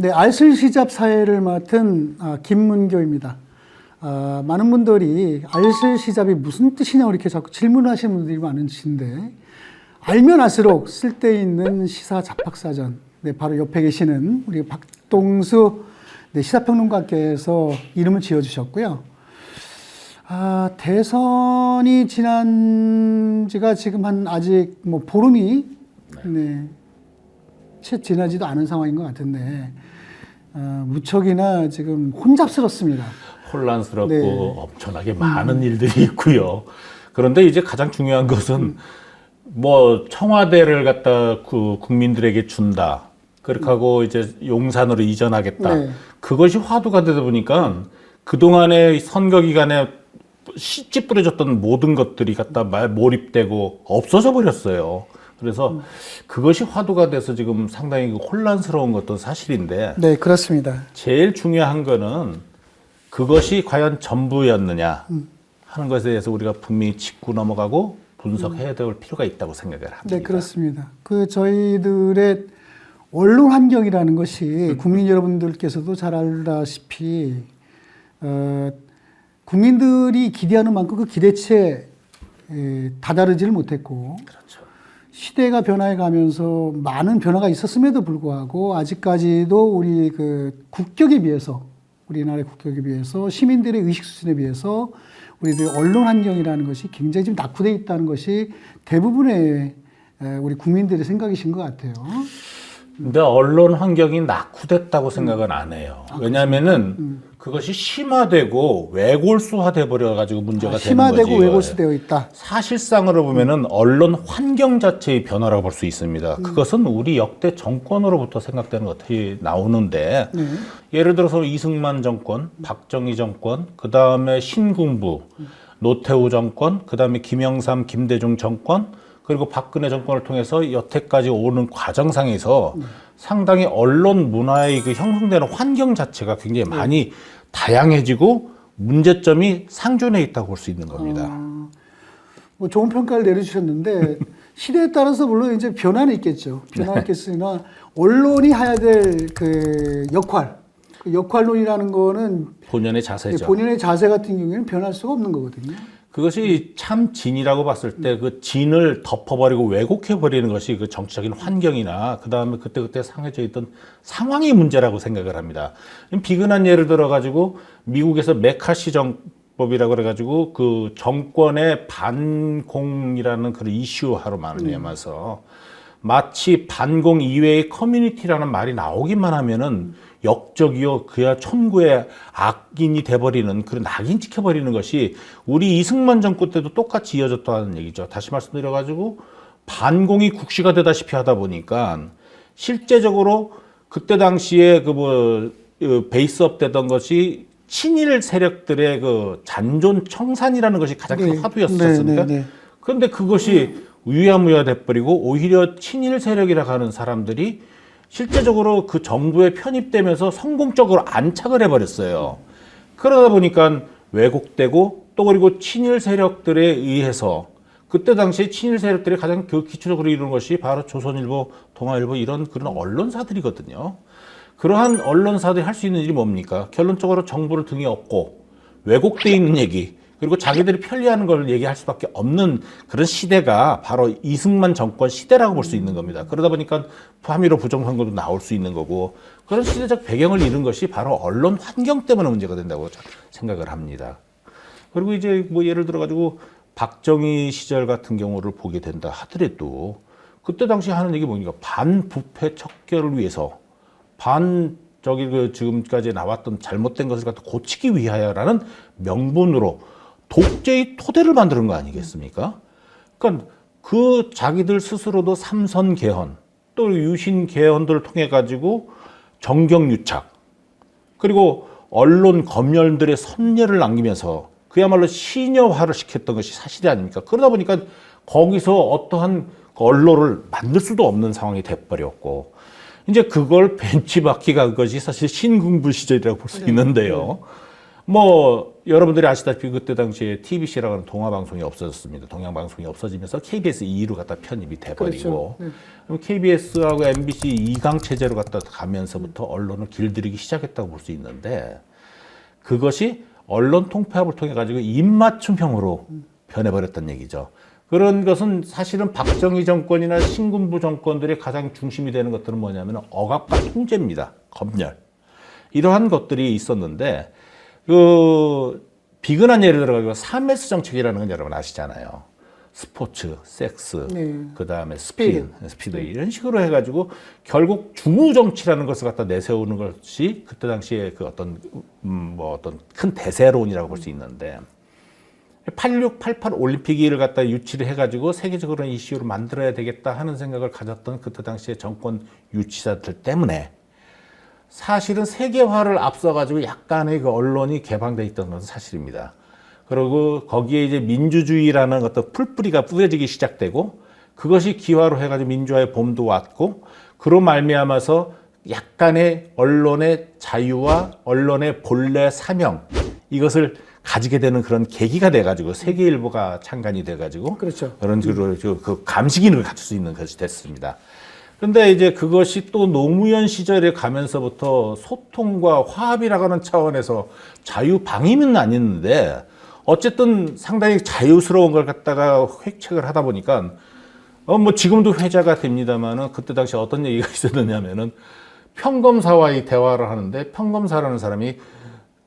네, 알쓸시잡 사회를 맡은 아, 김문교입니다. 아, 많은 분들이 알쓸시잡이 무슨 뜻이냐고 이렇게 자꾸 질문하시는 분들이 많으신데 알면 알수록 쓸데 있는 시사 잡학사전. 네, 바로 옆에 계시는 우리 박동수 네, 시사평론가께서 이름을 지어주셨고요. 아, 대선이 지난 지가 지금 한 아직 뭐 보름이 네, 채 지나지도 않은 상황인 것 같은데 어, 무척이나 지금 혼잡스럽습니다. 혼란스럽고 네. 엄청나게 많은 일들이 있고요. 그런데 이제 가장 중요한 것은 뭐 청와대를 갖다 그 국민들에게 준다. 그렇게 하고 이제 용산으로 이전하겠다. 네. 그것이 화두가 되다 보니까 그동안의 선거 기간에 씨 찌뿌려졌던 모든 것들이 갖다 말 몰입되고 없어져 버렸어요. 그래서 그것이 화두가 돼서 지금 상당히 그 혼란스러운 것도 사실인데 네, 그렇습니다. 제일 중요한 거는 그것이 과연 전부였느냐 하는 것에 대해서 우리가 분명히 짚고 넘어가고 분석해야 될 필요가 있다고 생각을 합니다. 네, 그렇습니다. 그 저희들의 언론 환경이라는 것이 국민 여러분들께서도 잘 알다시피 어, 국민들이 기대하는 만큼 그 기대치에 에, 다다르지를 못했고 그렇죠. 시대가 변화해 가면서 많은 변화가 있었음에도 불구하고 아직까지도 우리 그 국격에 비해서 우리나라의 국격에 비해서 시민들의 의식 수준에 비해서 우리들 언론 환경이라는 것이 굉장히 좀 낙후돼 있다는 것이 대부분의 에, 우리 국민들의 생각이신 것 같아요. 근데 언론 환경이 낙후됐다고 생각은 안 해요. 왜냐하면은 그것이 심화되고 왜골수화 돼 버려 가지고 문제가 되는 거지. 심화되고 이거예요. 왜곡되어 있다. 사실상으로 보면은 언론 환경 자체의 변화라고 볼 수 있습니다. 그것은 우리 역대 정권으로부터 생각되는 것들이 나오는데 예를 들어서 이승만 정권, 박정희 정권, 그 다음에 신군부, 노태우 정권, 그 다음에 김영삼, 김대중 정권, 그리고 박근혜 정권을 통해서 여태까지 오는 과정상에서 상당히 언론 문화의 그 형성되는 환경 자체가 굉장히 많이 다양해지고 문제점이 상존해 있다고 볼 수 있는 겁니다. 뭐 좋은 평가를 내려주셨는데 시대에 따라서 물론 이제 변화는 있겠죠. 변화는 있겠으나 언론이 해야 될 그 역할, 그 역할론이라는 거는 본연의 자세죠. 본인의 자세 같은 경우에는 변할 수가 없는 거거든요. 그것이 참 진이라고 봤을 때 그 진을 덮어버리고 왜곡해버리는 것이 그 정치적인 환경이나 그 다음에 그때그때 상해져 있던 상황이 문제라고 생각을 합니다. 비근한 예를 들어가지고 미국에서 메카시 정법이라고 그래가지고 그 정권의 반공이라는 그런 이슈하로 말미암아서 마치 반공 이외의 커뮤니티라는 말이 나오기만 하면은 역적이요 그야 천구의 악인이 돼버리는 그런 낙인 찍혀버리는 것이 우리 이승만 정권 때도 똑같이 이어졌다는 얘기죠. 다시 말씀드려가지고 반공이 국시가 되다시피 하다 보니까 실제적으로 그때 당시에 그뭐 베이스업 되던 것이 친일 세력들의 그 잔존 청산이라는 것이 가장 큰 네. 화두였었습니까? 네, 네, 네. 그런데 그것이 유야무야 돼버리고 오히려 친일 세력이라 하는 사람들이 실제적으로 그 정부에 편입되면서 성공적으로 안착을 해버렸어요. 그러다 보니까 왜곡되고 또 그리고 친일 세력들에 의해서 그때 당시에 친일 세력들이 가장 그 기초적으로 이루는 것이 바로 조선일보, 동아일보 이런 그런 언론사들이거든요. 그러한 언론사들이 할 수 있는 일이 뭡니까? 결론적으로 정부를 등에 업고 왜곡돼 있는 얘기 그리고 자기들이 편리하는 걸 얘기할 수밖에 없는 그런 시대가 바로 이승만 정권 시대라고 볼 수 있는 겁니다. 그러다 보니까 함의로 부정선거도 나올 수 있는 거고 그런 시대적 배경을 잃은 것이 바로 언론 환경 때문에 문제가 된다고 저- 생각을 합니다. 그리고 이제 뭐 예를 들어 가지고 박정희 시절 같은 경우를 보게 된다 하더라도 그때 당시 하는 얘기 뭡니까 반부패 척결을 위해서 반 저기 그 지금까지 나왔던 잘못된 것을 갖다 고치기 위하여라는 명분으로 독재의 토대를 만드는 거 아니겠습니까? 그러니까 그 자기들 스스로도 삼선 개헌 또 유신 개헌들을 통해 가지고 정경 유착 그리고 언론 검열들의 선례를 남기면서 그야말로 시녀화를 시켰던 것이 사실이 아닙니까? 그러다 보니까 거기서 어떠한 그 언론을 만들 수도 없는 상황이 돼버렸고 이제 그걸 벤치마킹한 것이 사실 신군부 시절이라고 볼 수 있는데요. 뭐 여러분들이 아시다시피 그때 당시에 TBC라고 하는 동화 방송이 없어졌습니다. 동양 방송이 없어지면서 KBS 2로 갖다 편입이 돼 버리고 그렇죠. 네. 그럼 KBS하고 MBC 2강 체제로 갖다 가면서부터 언론을 길들이기 시작했다고 볼 수 있는데 그것이 언론 통폐합을 통해 가지고 입맞춤형으로 변해버렸다는 얘기죠. 그런 것은 사실은 박정희 정권이나 신군부 정권들의 가장 중심이 되는 것들은 뭐냐면 억압과 통제입니다. 검열. 이러한 것들이 있었는데 그 비근한 예를 들어가지고 3S 정책이라는 건 여러분 아시잖아요. 스포츠, 섹스, 네. 그 다음에 스피드, 스피드 이런 식으로 해가지고 결국 중우 정치라는 것을 갖다 내세우는 것이 그때 당시에 그 어떤 음, 뭐 어떤 큰 대세론이라고 볼 수 있는데 86, 88 올림픽을 갖다 유치를 해가지고 세계적으로 이슈로 만들어야 되겠다 하는 생각을 가졌던 그때 당시에 정권 유치자들 때문에 사실은 세계화를 앞서가지고 약간의 그 언론이 개방돼 있던 것은 사실입니다. 그리고 거기에 이제 민주주의라는 어떤 풀뿌리가 뿌려지기 시작되고 그것이 기화로 해가지고 민주화의 봄도 왔고 그로 말미암아서 약간의 언론의 자유와 언론의 본래 사명 이것을 가지게 되는 그런 계기가 돼가지고 세계일보가 창간이 돼가지고 그렇죠. 그런 식으로 그 기능을 갖출 수 있는 것이 됐습니다. 그런데 이제 그것이 또 노무현 시절에 가면서부터 소통과 화합이라고 하는 차원에서 자유 방임은 아니었는데 어쨌든 상당히 자유스러운 걸 갖다가 획책을 하다 보니까 어 뭐 지금도 회자가 됩니다만은 그때 당시 어떤 얘기가 있었느냐면은 평검사와의 대화를 하는데 평검사라는 사람이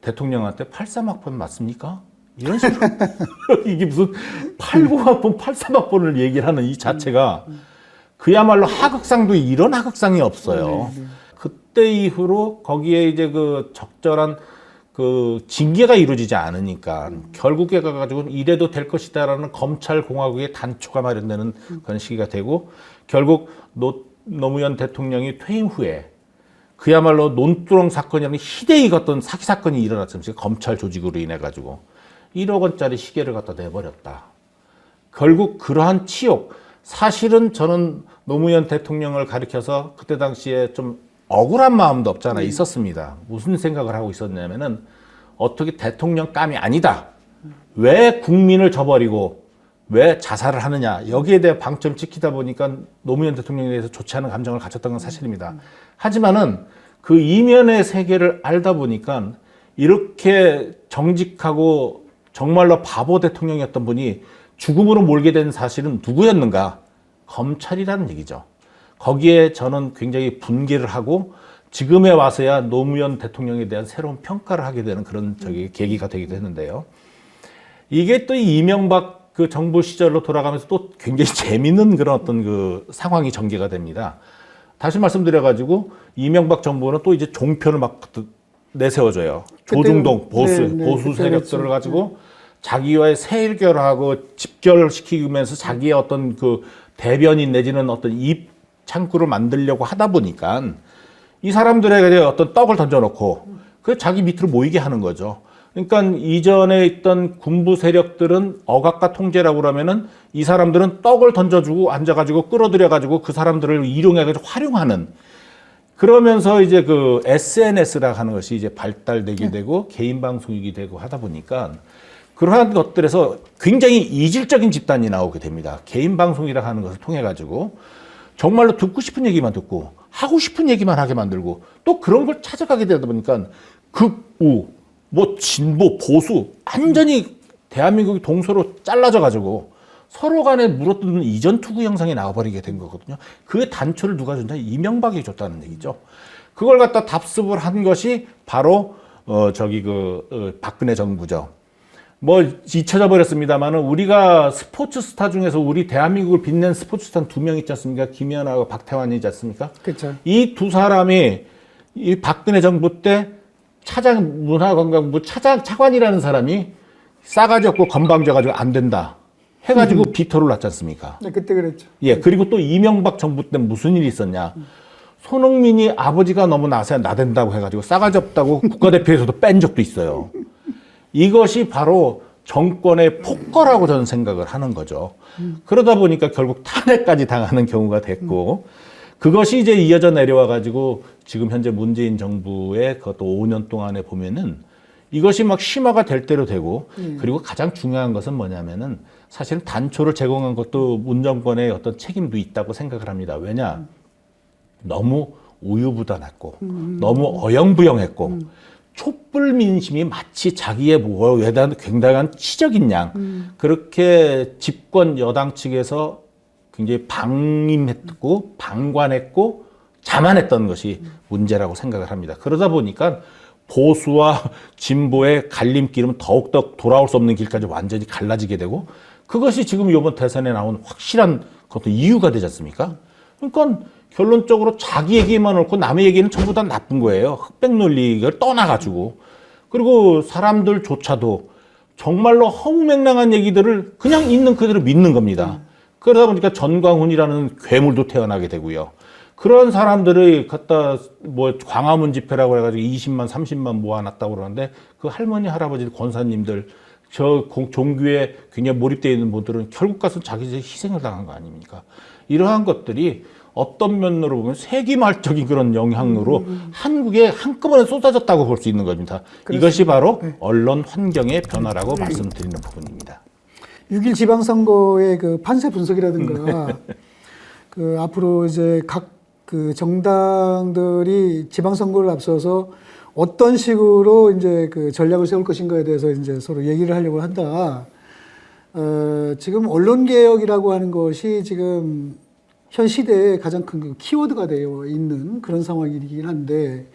대통령한테 83학번 맞습니까? 이런 식으로 이게 무슨 80학번, 83학번을 얘기를 하는 이 자체가 그야말로 하극상도 이런 하극상이 없어요. 그때 이후로 거기에 이제 그 적절한 그 징계가 이루어지지 않으니까 결국에 가가지고 이래도 될 것이다라는 검찰 공화국의 단초가 마련되는 그런 시기가 되고 결국 노, 노무현 대통령이 퇴임 후에 그야말로 논두렁 사건이라는 희대의 어떤 사기 사건이 일어났습니다. 검찰 조직으로 인해 가지고 1억 원짜리 시계를 갖다 내버렸다. 결국 그러한 치욕 사실은 저는 노무현 대통령을 가리켜서 그때 당시에 좀 억울한 마음도 없잖아 있었습니다. 무슨 생각을 하고 있었냐면은 어떻게 대통령 감이 아니다. 왜 국민을 저버리고 왜 자살을 하느냐 여기에 대해 방점 찍히다 보니까 노무현 대통령에 대해서 좋지 않은 감정을 가졌던 건 사실입니다. 하지만은 그 이면의 세계를 알다 보니까 이렇게 정직하고 정말로 바보 대통령이었던 분이 죽음으로 몰게 된 사실은 누구였는가? 검찰이라는 얘기죠. 거기에 저는 굉장히 분개를 하고 지금에 와서야 노무현 대통령에 대한 새로운 평가를 하게 되는 그런 저기 계기가 되기도 했는데요. 이게 또 이명박 그 정부 시절로 돌아가면서 또 굉장히 재밌는 그런 어떤 그 상황이 전개가 됩니다. 다시 말씀드려가지고 이명박 정부는 또 이제 종편을 막 내세워줘요. 그때- 조중동 보수 네, 네, 보수 세력들을. 가지고 자기와의 세일결하고 집결시키면서 자기의 어떤 그 대변인 내지는 어떤 입 창구를 만들려고 하다 보니까 이 사람들에게 어떤 떡을 던져놓고 그 자기 밑으로 모이게 하는 거죠. 그러니까 이전에 있던 군부 세력들은 억압과 통제라고 그러면은 이 사람들은 떡을 던져주고 앉아가지고 끌어들여가지고 그 사람들을 이용해가지고 활용하는 그러면서 이제 그 SNS라 하는 것이 이제 발달되게 되고 개인 방송이게 되고 하다 보니까 그러한 것들에서 굉장히 이질적인 집단이 나오게 됩니다. 개인 방송이라 하는 것을 통해 가지고 정말로 듣고 싶은 얘기만 듣고 하고 싶은 얘기만 하게 만들고 또 그런 걸 찾아가게 되다 보니까 극우, 뭐 진보, 보수 완전히 대한민국이 동서로 잘라져 가지고 서로 간에 물어뜯는 이전 투구 형상이 나와버리게 된 거거든요. 그 단초를 누가 준다? 이명박이 줬다는 얘기죠. 그걸 갖다 답습을 한 것이 바로 어 저기 그 어, 박근혜 정부죠. 뭐 잊혀져 버렸습니다만은 우리가 스포츠 스타 중에서 우리 대한민국을 빛낸 스포츠 스타 두 명 있지 않습니까? 김연아하고 박태환이지 않습니까? 그렇죠. 이 두 사람이 이 박근혜 정부 때 차장 문화관광부 차장 차관이라는 사람이 싸가지 없고 건방져 가지고 안 된다 해가지고 비토를 놨지 않습니까? 네, 그때 그랬죠. 예, 그리고 또 이명박 정부 때 무슨 일이 있었냐? 손흥민이 아버지가 너무 나서야 나댄다고 해가지고 싸가지 없다고 국가대표에서도 뺀 적도 있어요. 이것이 바로 정권의 폭거라고 저는 생각을 하는 거죠. 그러다 보니까 결국 탄핵까지 당하는 경우가 됐고, 그것이 이제 이어져 내려와 가지고 지금 현재 문재인 정부의 그것도 5년 동안에 보면은 이것이 막 심화가 될 대로 되고 예. 그리고 가장 중요한 것은 뭐냐면은 사실은 단초를 제공한 것도 문정권의 어떤 책임도 있다고 생각을 합니다. 왜냐 너무 우유부단했고 너무 어영부영했고 촛불 민심이 마치 자기의 뭐 외단 굉장한 치적인 양 그렇게 집권 여당 측에서 굉장히 방임했고 방관했고 자만했던 것이 문제라고 생각을 합니다. 그러다 보니까 보수와 진보의 갈림길은 더욱더 돌아올 수 없는 길까지 완전히 갈라지게 되고 그것이 지금 이번 대선에 나온 확실한 그것도 이유가 되지 않습니까? 그러니까 결론적으로 자기 얘기만 옳고 남의 얘기는 전부 다 나쁜 거예요. 흑백 논리를 떠나가지고. 그리고 사람들조차도 정말로 허무맹랑한 얘기들을 그냥 있는 그대로 믿는 겁니다. 그러다 보니까 전광훈이라는 괴물도 태어나게 되고요. 그런 사람들이 갖다 뭐 광화문 집회라고 해가지고 20만, 30만 모아놨다고 그러는데 그 할머니, 할아버지, 권사님들 저 공- 종교에 굉장히 몰입되어 있는 분들은 결국 가서 자기 희생을 당한 거 아닙니까? 이러한 것들이 어떤 면으로 보면 세기말적인 그런 영향으로 한국에 한꺼번에 쏟아졌다고 볼 수 있는 겁니다. 이것이 바로 언론 환경의 변화라고 말씀드리는 부분입니다. 6일 지방선거의 그 판세 분석이라든가 그 앞으로 이제 각 그 정당들이 지방선거를 앞서서 어떤 식으로 이제 그 전략을 세울 것인가에 대해서 이제 서로 얘기를 하려고 한다. 어, 지금 언론 개혁이라고 하는 것이 지금 현 시대에 가장 큰그 키워드가 되어 있는 그런 상황이긴 한데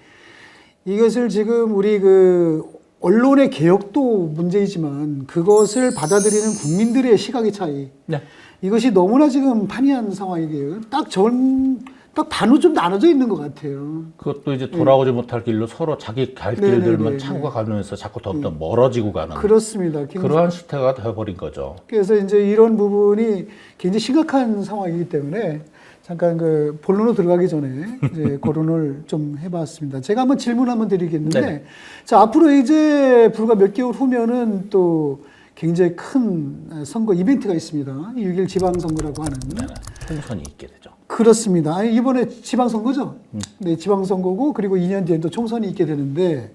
이것을 지금 우리 그 언론의 개혁도 문제이지만 그것을 받아들이는 국민들의 시각의 차이 네. 이것이 너무나 지금 판이한 상황이에요. 딱 전, 딱 반으로 좀 나눠져 있는 것 같아요. 그것도 이제 돌아오지 못할 길로 서로 자기 갈 네네네네. 길들만 차고 가면서 자꾸 더더 멀어지고 가는 그렇습니다. 굉장히- 그러한 시태가 되어버린 거죠. 그래서 이제 이런 부분이 굉장히 심각한 상황이기 때문에 잠깐 그 본론으로 들어가기 전에 이제 거론을 좀 해봤습니다. 제가 한번 질문 한번 드리겠는데, 네네. 자 앞으로 이제 불과 몇 개월 후면은 또 굉장히 큰 선거 이벤트가 있습니다. 6일 지방선거라고 하는. 네, 총선이 있게 되죠. 그렇습니다. 아니, 이번에 지방선거죠. 네, 지방선거고 그리고 2년 뒤에 또 총선이 있게 되는데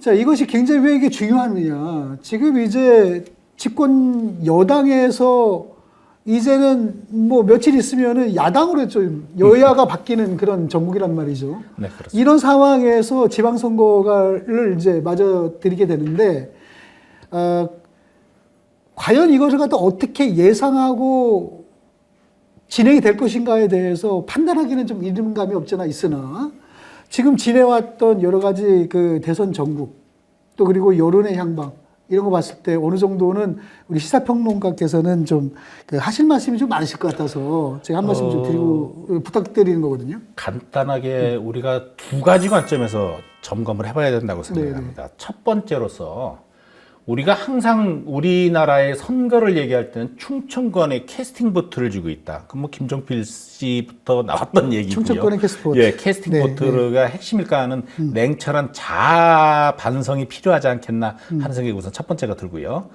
자 이것이 굉장히 왜 이게 중요하느냐. 지금 이제 집권 여당에서 이제는 뭐 며칠 있으면은 야당으로 좀 여야가 바뀌는 그런 정국이란 말이죠. 네, 그렇습니다. 이런 상황에서 지방선거를 이제 맞아 드리게 되는데, 어, 과연 이것을 갖다 어떻게 예상하고 진행이 될 것인가에 대해서 판단하기는 좀 이름감이 없잖아 있으나, 지금 지내왔던 여러 가지 그 대선 전국, 또 그리고 여론의 향방, 이런 거 봤을 때 어느 정도는 우리 시사평론가께서는 좀 그 하실 말씀이 좀 많으실 것 같아서 제가 한 말씀 좀 드리고 부탁드리는 거거든요. 간단하게 우리가 두 가지 관점에서 점검을 해봐야 된다고 생각합니다. 첫 번째로서 우리가 항상 우리나라의 선거를 얘기할 때는 충청권에 캐스팅 보트를 쥐고 있다. 그럼 뭐 김종필 씨부터 나왔던 얘기고요. 충청권의 캐스팅 보트. 예, 캐스팅 네, 보트가 핵심일까 하는 냉철한 자아 반성이 필요하지 않겠나 하는 생각이 우선 첫 번째가 들고요.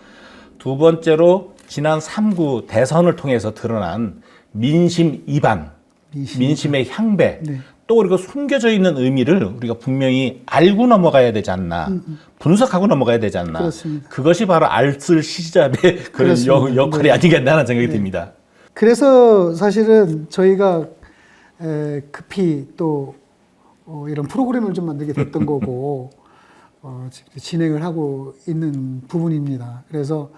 두 번째로 지난 3구 대선을 통해서 드러난 민심 이반, 민심 민심의 향배, 네. 또 그리고 숨겨져 있는 의미를 우리가 분명히 알고 넘어가야 되지 않나, 분석하고 넘어가야 되지 않나. 음, 그렇습니다. 그것이 바로 알쓸 시잡의 그런 그렇습니다. 역, 역할이 네. 아니겠나 하는 생각이 듭니다. 그래서 사실은 저희가 에, 급히 또 어, 이런 프로그램을 좀 만들게 됐던 거고 어, 진행을 하고 있는 부분입니다. 그래서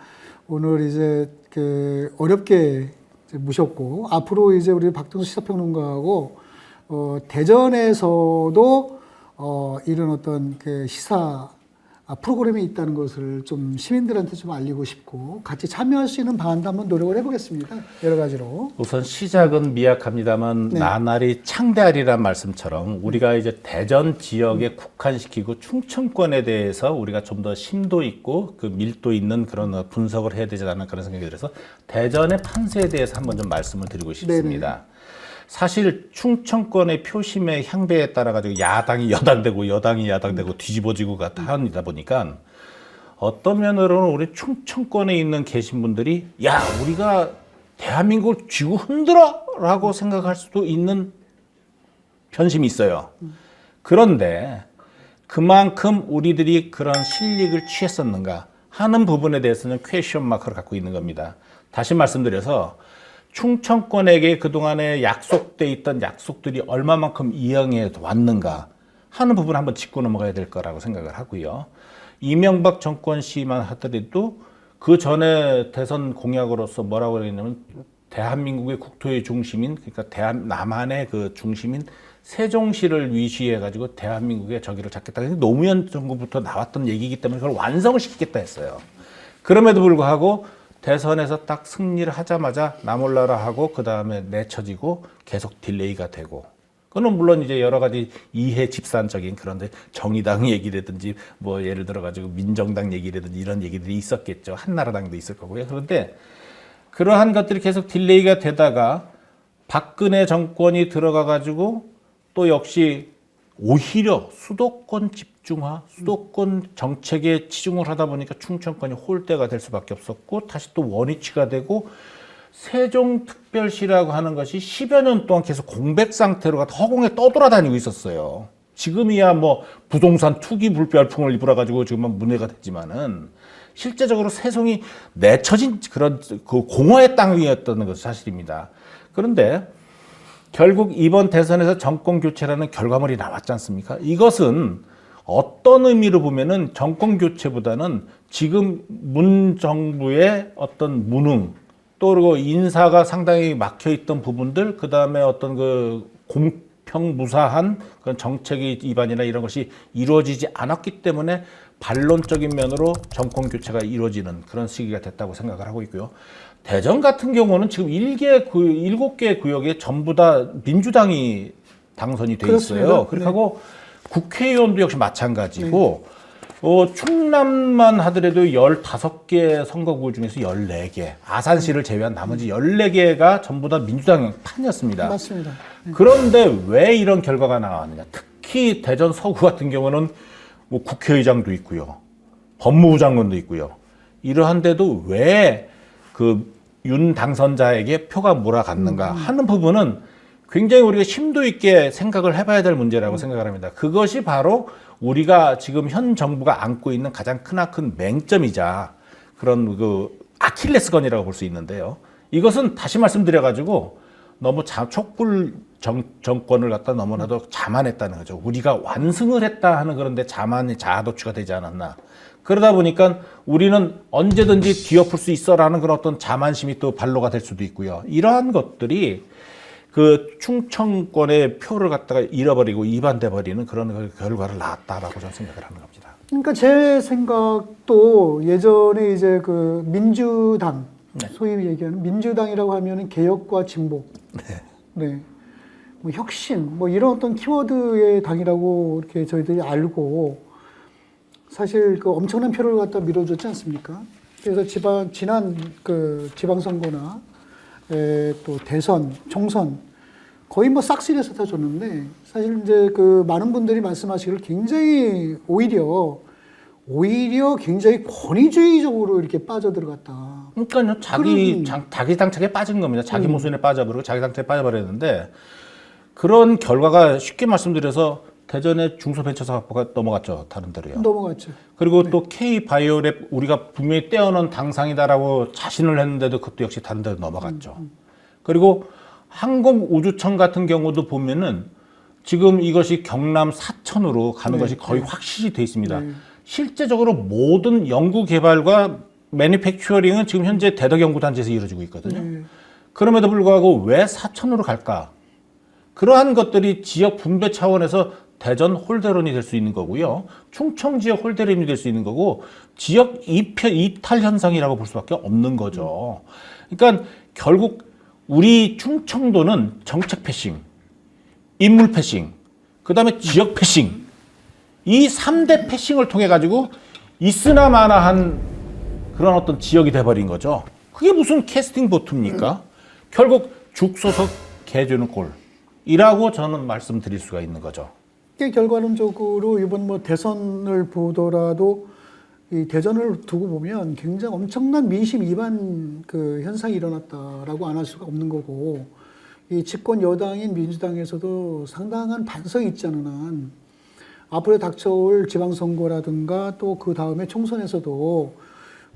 오늘 이제 그 어렵게 이제 모셨고 앞으로 이제 우리 박동수 시사평론가하고 어, 대전에서도 어, 이런 어떤 그 시사 아, 프로그램이 있다는 것을 좀 시민들한테 좀 알리고 싶고 같이 참여할 수 있는 방안도 한번 노력을 해보겠습니다. 여러 가지로. 우선 시작은 미약합니다만 네. 나날이 창대하리란 말씀처럼 우리가 이제 대전 지역에 국한시키고 충청권에 대해서 우리가 좀 더 심도 있고 그 밀도 있는 그런 분석을 해야 되지 않나 그런 생각이 들어서 대전의 판세에 대해서 한번 좀 말씀을 드리고 싶습니다. 사실 충청권의 표심의 향배에 따라 가지고 야당이 여당되고 여당이 야당되고 뒤집어지고 가 하니다 보니까 어떤 면으로는 우리 충청권에 있는 계신 분들이 야 우리가 대한민국을 쥐고 흔들어라고 생각할 수도 있는 편심이 있어요. 그런데 그만큼 우리들이 그런 실익을 취했었는가 하는 부분에 대해서는 퀘션 마크를 갖고 있는 겁니다. 다시 말씀드려서 충청권에게 그동안에 약속돼 있던 약속들이 얼마만큼 이행해 왔는가 하는 부분 을 한번 짚고 넘어가야 될 거라고 생각을 하고요. 이명박 정권 시만 하더라도 그 전에 대선 공약으로서 뭐라고 그랬냐면 대한민국의 국토의 중심인 그러니까 대한 남한의 그 중심인 세종시를 위시해 가지고 대한민국의 저기를 잡겠다. 노무현 정부부터 나왔던 얘기이기 때문에 그걸 완성을 시키겠다 했어요. 그럼에도 불구하고 대선에서 딱 승리를 하자마자 나몰라라 하고 그 다음에 내쳐지고 계속 딜레이가 되고. 그거는 물론 이제 여러 가지 이해 집산적인 그런데 정의당 얘기라든지 뭐 예를 들어 가지고 민정당 얘기라든지 이런 얘기들이 있었겠죠. 한나라당도 있을 거고요. 그런데 그러한 것들이 계속 딜레이가 되다가 박근혜 정권이 들어가 가지고 또 역시 오히려 수도권 집중화, 수도권 정책에 치중을 하다 보니까 충청권이 홀대가 될 수밖에 없었고 다시 또 원위치가 되고 세종특별시라고 하는 것이 10여 년 동안 계속 공백 상태로 허공에 떠돌아다니고 있었어요. 지금이야 뭐 부동산 투기 불별풍을 일으켜 가지고 지금은 문제가 됐지만은 실제적으로 세종이 내쳐진 그런 그 공허의 땅이었다는 것이 사실입니다. 그런데 결국 이번 대선에서 정권 교체라는 결과물이 나왔지 않습니까? 이것은 어떤 의미로 보면은 정권 교체보다는 지금 문 정부의 어떤 무능 또 그리고 인사가 상당히 막혀 있던 부분들 그 다음에 어떤 그 공평무사한 그런 정책의 입안이나 이런 것이 이루어지지 않았기 때문에 반론적인 면으로 정권 교체가 이루어지는 그런 시기가 됐다고 생각을 하고 있고요. 대전 같은 경우는 지금 일개 구, 일곱 개 구역에 전부 다 민주당이 당선이 돼 그렇습니다. 있어요. 그렇게 하고 국회의원도 역시 마찬가지고 어, 충남만 하더라도 15개 선거구 중에서 14개, 아산시를 제외한 나머지 14개가 전부 다 민주당 판이었습니다. 맞습니다. 그런데 왜 이런 결과가 나왔느냐? 특히 대전 서구 같은 경우는 뭐 국회의장도 있고요. 법무부 장관도 있고요. 이러한데도 왜 그 윤 당선자에게 표가 몰아갔는가 하는 부분은 굉장히 우리가 심도 있게 생각을 해봐야 될 문제라고 생각을 합니다. 그것이 바로 우리가 지금 현 정부가 안고 있는 가장 크나큰 맹점이자 그런 그 아킬레스건이라고 볼 수 있는데요. 이것은 다시 말씀드려가지고 너무 자, 촛불 정, 정권을 갖다 너무나도 자만했다는 거죠. 우리가 완승을 했다 하는 그런데 자만이 자아도취가 되지 않았나. 그러다 보니까 우리는 언제든지 뒤엎을 수 있어라는 그런 어떤 자만심이 또 발로가 될 수도 있고요. 이러한 것들이 그 충청권의 표를 갖다가 잃어버리고 이반돼 버리는 그런 그 결과를 낳았다라고 저는 생각을 하는 겁니다. 그러니까 제 생각도 예전에 이제 그 민주당 네. 소위 얘기하는 민주당이라고 하면은 개혁과 진보, 네, 뭐 혁신, 뭐 이런 어떤 키워드의 당이라고 이렇게 저희들이 알고 사실 그 엄청난 표를 갖다 밀어줬지 않습니까? 그래서 지방 지난 그 지방선거나 에, 또 대선, 총선 거의 뭐 싹쓸이해서 다 줬는데 사실 이제 그 많은 분들이 말씀하시기를 굉장히 오히려 오히려 굉장히 권위주의적으로 이렇게 빠져들어갔다. 그러니까요, 자기 장, 자기 당착에 빠진 겁니다. 음. 자기 모순에 빠져버리고 자기 당착에 빠져버렸는데 그런 결과가 쉽게 말씀드려서 대전의 중소벤처사업부가 넘어갔죠, 다른 데로요. 넘어갔죠. 그리고 네. 또 K 바이오랩 우리가 분명히 떼어놓은 당상이다라고 자신을 했는데도 그것도 역시 다른 데로 넘어갔죠. 음, 그리고 항공우주청 같은 경우도 보면은 지금 이것이 경남 사천으로 가는 네, 것이 거의 확실히 돼 있습니다. 네. 실제적으로 모든 연구 개발과 매니팩처링은 지금 현재 대덕 연구단지에서 이루어지고 있거든요. 네. 그럼에도 불구하고 왜 사천으로 갈까? 그러한 것들이 지역 분배 차원에서 대전 홀대론이 될 수 있는 거고요. 충청 지역 홀대론이 될 수 있는 거고 지역 이편 이탈 현상이라고 볼 수밖에 없는 거죠. 그러니까 결국 우리 충청도는 정책 패싱, 인물 패싱, 그다음에 지역 패싱 이 3대 패싱을 통해 가지고 있으나 마나한 그런 어떤 지역이 돼버린 거죠. 그게 무슨 캐스팅 보트입니까? 결국 죽소석 개주는 꼴이라고 저는 말씀드릴 수가 있는 거죠. 이게 결과론적으로 이번 뭐 대선을 보더라도 이 대전을 두고 보면 굉장히 엄청난 민심 이반 그 현상이 일어났다라고 안 할 수가 없는 거고 이 집권 여당인 민주당에서도 상당한 반성이 있지 않은 한 앞으로 닥쳐올 지방선거라든가 또 그 다음에 총선에서도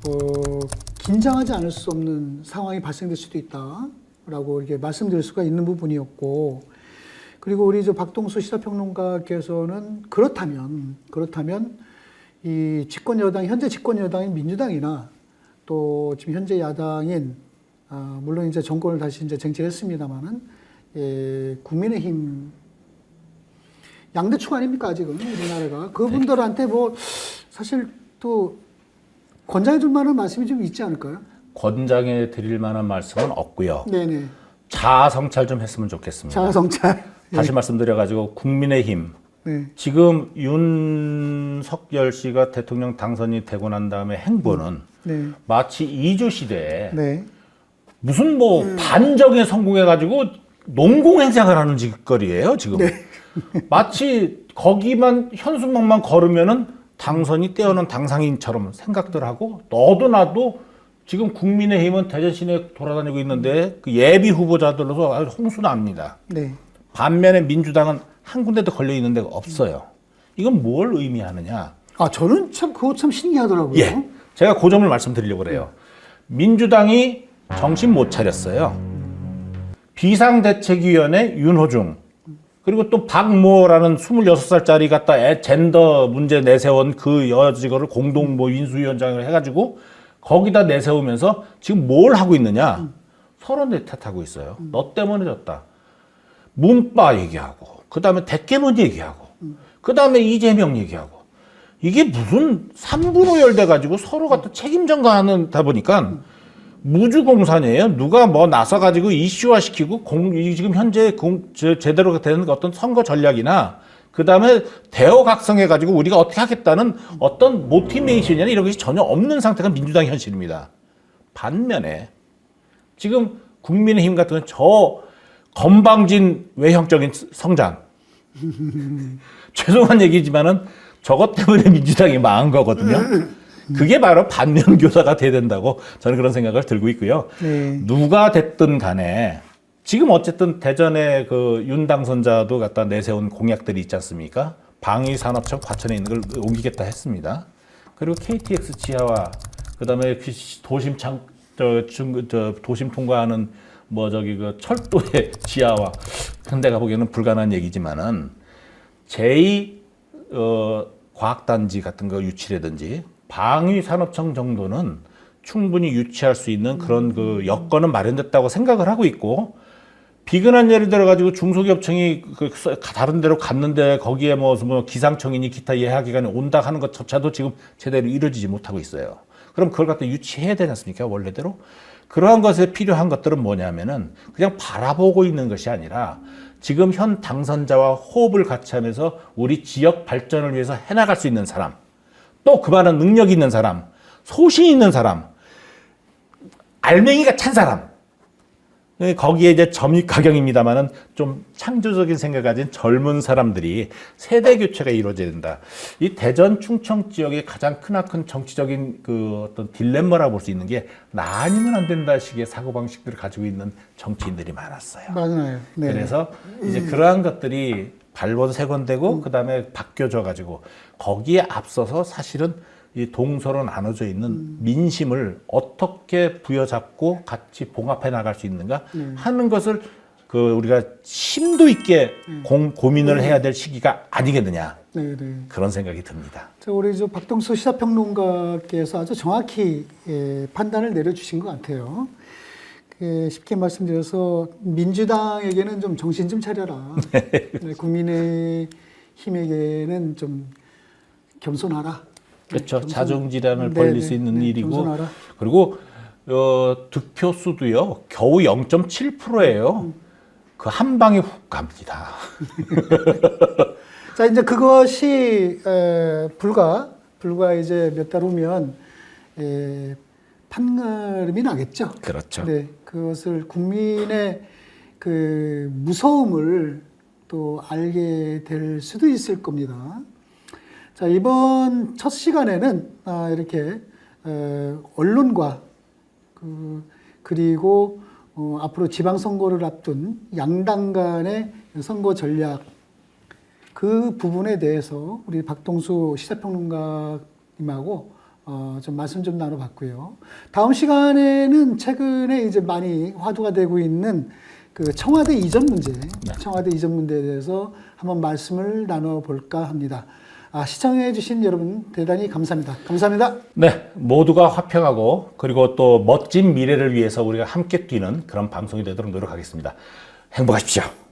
어, 긴장하지 않을 수 없는 상황이 발생될 수도 있다라고 이렇게 말씀드릴 수가 있는 부분이었고 그리고 우리 저 박동수 시사평론가께서는 그렇다면 그렇다면 이 집권 여당 현재 집권 여당인 민주당이나 또 지금 현재 야당인 아, 물론 이제 정권을 다시 이제 쟁취했습니다만은 예, 국민의힘 양대축 아닙니까 아직은 우리나라가 그분들한테 뭐 사실 또 권장해 줄 만한 말씀이 좀 있지 않을까요? 권장해 드릴 만한 말씀은 없고요. 네네 자아 성찰 좀 했으면 좋겠습니다. 자아성찰 다시 말씀드려가지고 국민의힘 네 지금 윤석열 씨가 대통령 당선이 되고 난 다음에 행보는 네. 마치 이주 시대에 네. 무슨 뭐 반정에 성공해가지고 농공 행사를 하는 짓거리예요 지금. 마치 거기만 현수막만 걸으면은 당선이 떼어놓은 당상인처럼 생각들 하고 너도 나도 지금 국민의힘은 대전 시내 돌아다니고 있는데 그 예비 후보자들로서 아주 홍수납니다. 네. 반면에 민주당은 한 군데도 걸려 있는 데가 없어요. 이건 뭘 의미하느냐? 아 저는 참 그거 참 신기하더라고요. 예. 제가 그 점을 말씀드리려고 그래요. 민주당이 정신 못 차렸어요. 비상대책위원회 윤호중 그리고 또 박모라는 26살짜리 갖다 애 젠더 문제 내세운 그 여직원을 공동 뭐 인수위원장을 해가지고 거기다 내세우면서 지금 뭘 하고 있느냐? 서로 내 탓하고 있어요. 너 때문에 졌다. 문바 얘기하고 그 다음에 대깨문 얘기하고 그 다음에 이재명 얘기하고 이게 무슨 삼부로 열돼 가지고 서로 갖다 책임 전가하는 다 보니까 무주공산이에요. 누가 뭐 나서 가지고 이슈화 시키고 공이 지금 현재 공 저, 제대로 되는 어떤 선거 전략이나 그 다음에 대어 각성해 가지고 우리가 어떻게 하겠다는 어떤 모티베이션이나 이런 것이 전혀 없는 상태가 민주당 현실입니다. 반면에 지금 국민의힘 같은 저 건방진 외형적인 성장 죄송한 얘기지만은 저것 때문에 민주당이 망한 거거든요. 그게 바로 반면 교사가 돼야 된다고 저는 그런 생각을 들고 있고요. 네. 누가 됐든 간에 지금 어쨌든 대전에 그 윤 당선자도 갖다 내세운 공약들이 있지 않습니까? 방위산업청 과천에 있는 걸 옮기겠다 했습니다. 그리고 KTX 지하와 그다음에 그 시- 도심 창, 저, 중, 저 도심 통과하는 뭐 저기 그 철도의 지하와 근데 가보기에는 불가능한 얘기지만은 제2 어, 과학단지 같은 거 유치라든지 방위산업청 정도는 충분히 유치할 수 있는 그런 그 여건은 마련됐다고 생각을 하고 있고 비근한 예를 들어 가지고 중소기업청이 그 다른 데로 갔는데 거기에 뭐, 뭐 기상청이니 기타 예하 기관이 온다 하는 것조차도 지금 제대로 이루어지지 못하고 있어요. 그럼 그걸 갖다 유치해야 되지 않습니까? 원래대로. 그러한 것에 필요한 것들은 뭐냐면은 그냥 바라보고 있는 것이 아니라 지금 현 당선자와 호흡을 같이 하면서 우리 지역 발전을 위해서 해나갈 수 있는 사람, 또 그만한 능력 있는 사람, 소신 있는 사람, 알맹이가 찬 사람, 네, 거기에 이제 점입 가경입니다만은 좀 창조적인 생각 가진 젊은 사람들이 세대 교체가 이루어져야 된다. 이 대전 충청 지역의 가장 크나큰 정치적인 그 어떤 딜레마라 볼수 있는 게 나 아니면 안 된다 식의 사고 방식들을 가지고 있는 정치인들이 많았어요. 맞아요. 네. 그래서 이제 그러한 것들이 발본색원되고 그다음에 바뀌어져 가지고 거기에 앞서서 사실은 이 동서로 나눠져 있는 민심을 어떻게 부여잡고 같이 봉합해 나갈 수 있는가 하는 것을 그 우리가 심도 있게 공, 고민을 해야 될 시기가 아니겠느냐 네, 네. 그런 생각이 듭니다. 자, 우리 저 박동수 시사평론가께서 아주 정확히 예, 판단을 내려주신 것 같아요. 그 쉽게 말씀드려서 민주당에게는 좀 정신 좀 차려라. 네, 국민의 힘에게는 좀 겸손하라. 그렇죠. 자정 질환을 네, 벌릴 네, 수 있는 네, 일이고. 그리고 어, 득표 수도요 겨우 0.7%예요. 그한 방에 훅 갑니다. 자 이제 그것이 에, 불과 불과 이제 몇 달 후면 에, 판가름이 나겠죠. 그렇죠. 네, 그것을 국민의 그 무서움을 또 알게 될 수도 있을 겁니다. 자 이번 첫 시간에는 아, 이렇게 에, 언론과 그 그리고 어, 앞으로 지방선거를 앞둔 양당 간의 선거 전략 그 부분에 대해서 우리 박동수 시사평론가님하고 어, 좀 말씀 좀 나눠봤고요. 다음 시간에는 최근에 이제 많이 화두가 되고 있는 그 청와대 이전 문제, 청와대 이전 문제에 대해서 한번 말씀을 나눠볼까 합니다. 아, 시청해주신 여러분 대단히 감사합니다. 감사합니다. 네, 모두가 화평하고 그리고 또 멋진 미래를 위해서 우리가 함께 뛰는 그런 방송이 되도록 노력하겠습니다. 행복하십시오.